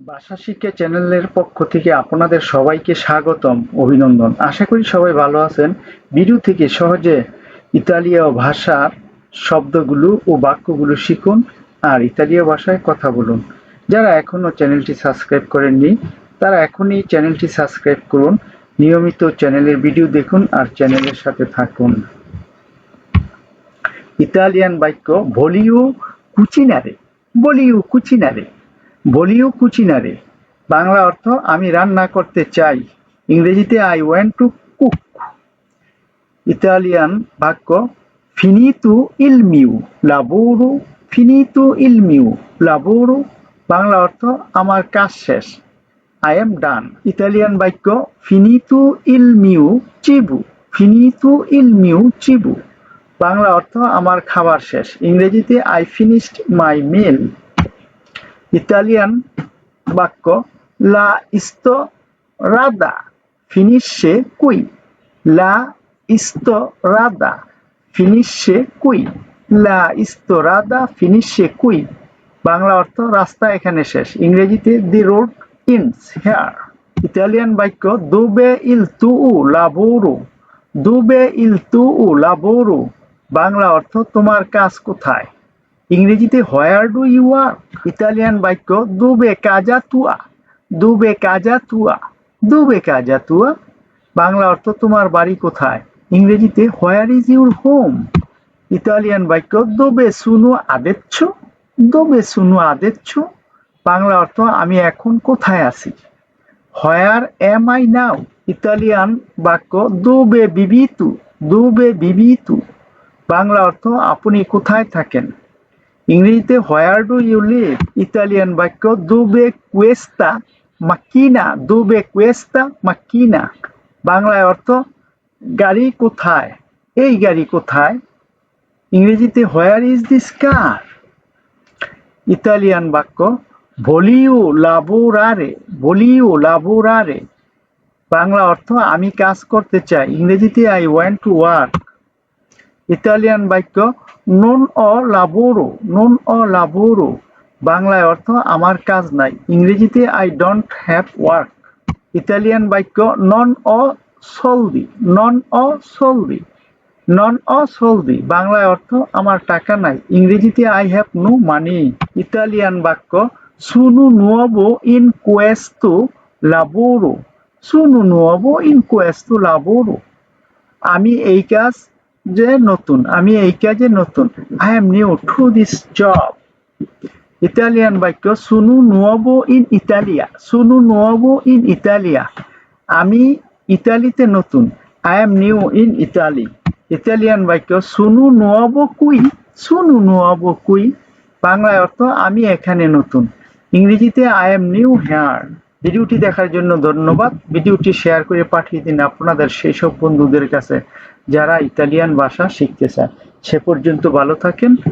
ভাষা শিক্ষা চ্যানেলের পক্ষ থেকে আপনাদের সবাইকে স্বাগতম, অভিনন্দন। আশা করি সবাই ভালো আছেন। ভিডিও থেকে সহজে ইতালীয় ভাষার শব্দগুলো ও বাক্যগুলো শিখুন আর ইতালীয় ভাষায় কথা বলুন। যারা এখনও চ্যানেলটি সাবস্ক্রাইব করেননি, তারা এখনই চ্যানেলটি সাবস্ক্রাইব করুন। নিয়মিত চ্যানেলের ভিডিও দেখুন আর চ্যানেলের সাথে থাকুন। ইতালিয়ান বাক্য ভলিও কুচিনারে বলিও কুচিনারে। বলিও কুচিনারে বাংলা অর্থ, আমি রান্না করতে চাই। ইংরেজিতে I want to cook Italian বাক্য ফিনিতু ইল মিউ লাবোরো ফিনিতু ইল মিউ লাবোরো বাংলা অর্থ, আমার কাজ শেষ। আই এম ডান ইতালিয়ান বাক্য ফিনিতু ইল মিউ চিবু ফিনিতু ইল মিউ চিবু বাংলা অর্থ, আমার খাবার শেষ। ইংরেজিতে I finished my meal Italian বাক্য, লা ইস্তো রাদা ফিনিশে কুই। লা ইস্তো রাদা ফিনিশে কুই। লা ইস্তো রাদা ফিনিশে কুই। বাংলা অর্থ, রাস্তা এখানে শেষ। ইংরেজিতে, the road ends here. Italian বাক্য, দুবে ইল তু উ লাবোরো। দুবে ইল তু উ লাবোরো। বাংলা অর্থ, তোমার কাজ কোথায়? ইংরেজিতে where do you are Italian বাক্য দুবে কাজা তুয়া দুবে কাজা তুয়া দুবে কাজা তুয়া বাংলা অর্থ, তোমার বাড়ি কোথায়? ইংরেজিতে where is your home Italian বাক্য দোবে সুনু আদেচ্ছ দোবে সুনু আদেচ্ছ বাংলা অর্থ, আমি এখন কোথায় আছি? Where am I now Italian বাক্য দুবে বিবিতু দুবে বিবিতু বাংলা অর্থ, আপনি কোথায় থাকেন? ইংরেজিতে where do you live Italian বাক্য দুবে কুয়েস্তা মাকিনা দুবে কুয়েস্তা মাকিনা বাংলায় অর্থ, গাড়ি কোথায়? এই গাড়ি কোথায়? ইংরেজিতে where is this car Italian বাক্য ভলিও লাবোরারে ভলিও লাবোরারে বাংলা অর্থ, আমি কাজ করতে চাই। ইংরেজিতে I want to work Italian বাক্য নন অ লাবোরো, নন অ লাবোরো। বাংলায় অর্থ, আমার কাজ নাই। ইংরেজিতে I don't have work Italian বাক্য নন অ সলদি নন অ সলদি নন অ সলদি বাংলায় অর্থ, আমার টাকা নাই। ইংরেজিতে I have no money Italian বাক্য সুনু নুয়োবো ইন কোয়েস্তো লাবোরো সুনু নুয়োবো ইন কোয়েস্তো লাবোরো আমি এই কাজ যে নতুন, আমি এই কাজে নতুন I am new to this job Italian বাক্য সুনু নুয়োবো ইন ইতালিয়া সুনু নুয়োবো ইন ইতালিয়া আমি ইতালিতে নতুন I am new in Italy Italian বাক্য সুনু নুয়োবো কুই সুনু নুয়োবো কুই বাংলায় অর্থ, আমি এখানে নতুন. ইংরেজিতে আই এম নিউ হেয়ার ভিডিওটি দেখার জন্য ধন্যবাদ। ভিডিওটি শেয়ার করে পাঠিয়ে দিন আপনাদের সেই সব বন্ধুদের কাছে যারা ইতালিয়ান ভাষা শিখতে চায় সে পর্যন্ত ভালো থাকেন।